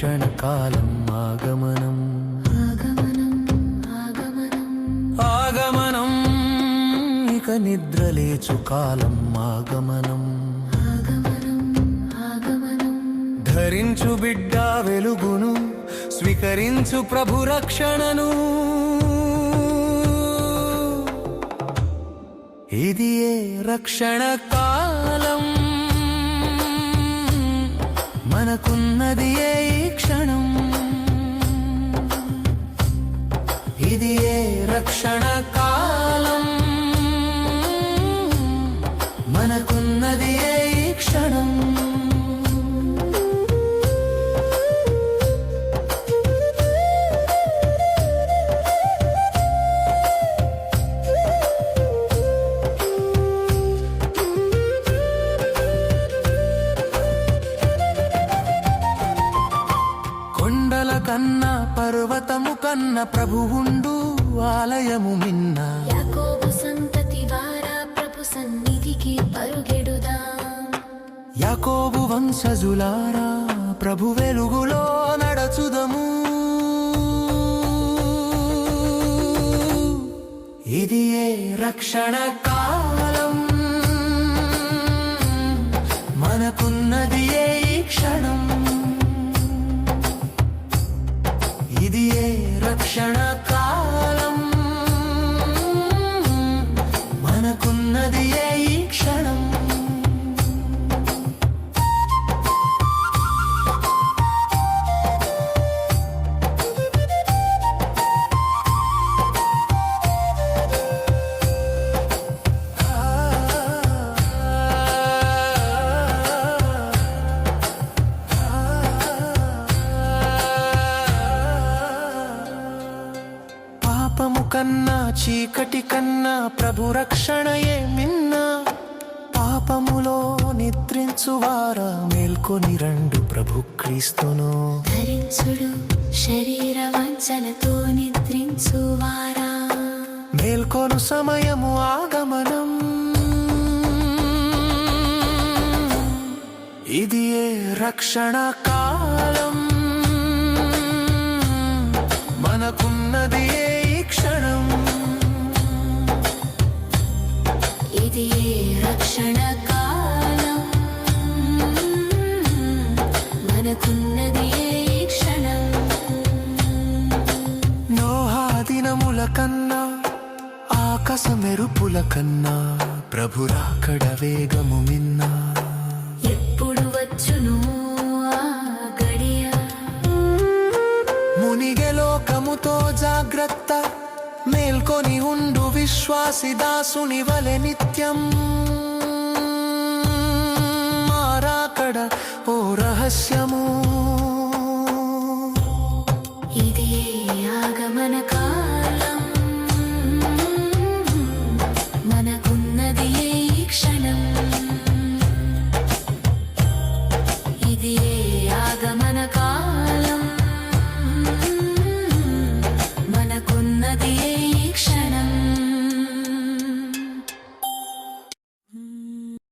రక్షణ కాలం ఆగమనం. ఆగమనం ఇక నిద్రలేచు కాలం ఆగమనం. ధరించు బిడ్డ వెలుగును స్వీకరించు ప్రభు రక్షణను. ఇది ఏ రక్షణ కాలం? మనకున్నది ఏ క్షణం. ఇది ఏ రక్షణ కాలం. కన్నా పర్వతము కన్న ప్రభువుండు ఆలయము మిన్న. యాకోబు సంతతి వారా ప్రభు సన్నిధికి పరుగెడుదా? యాకోబు వంశజులారా ప్రభు వెలుగులో నడచుదము. ఇది ఏ రక్షణ కాలం. మనకున్నది ఇది ఏ రక్షణ పాపము కన్నా చీకటి కన్నా ప్రభు రక్షణయే మిన్న? పాపములో నిద్రించువారా? మేల్కొని రండు ప్రభు క్రీస్తును. ధరించుడు శరీర వంచనతో నిద్రించువారా? మేల్కొను సమయము ఆగమనం. ఇది ఏ రక్షణ కాలం? మనకున్నది రక్షణ కాలం. మనకున్నది క్షణం? దినముల కన్నా ఆకాశ మెరుపుల కన్నా ప్రభు రాకడ వేగము మిన్నా. ఎప్పుడు వచ్చును మునిగె లోకముతో జాగ్రత్త కొని ఉండు విశ్వాసి దాసుని వలె నిత్యం.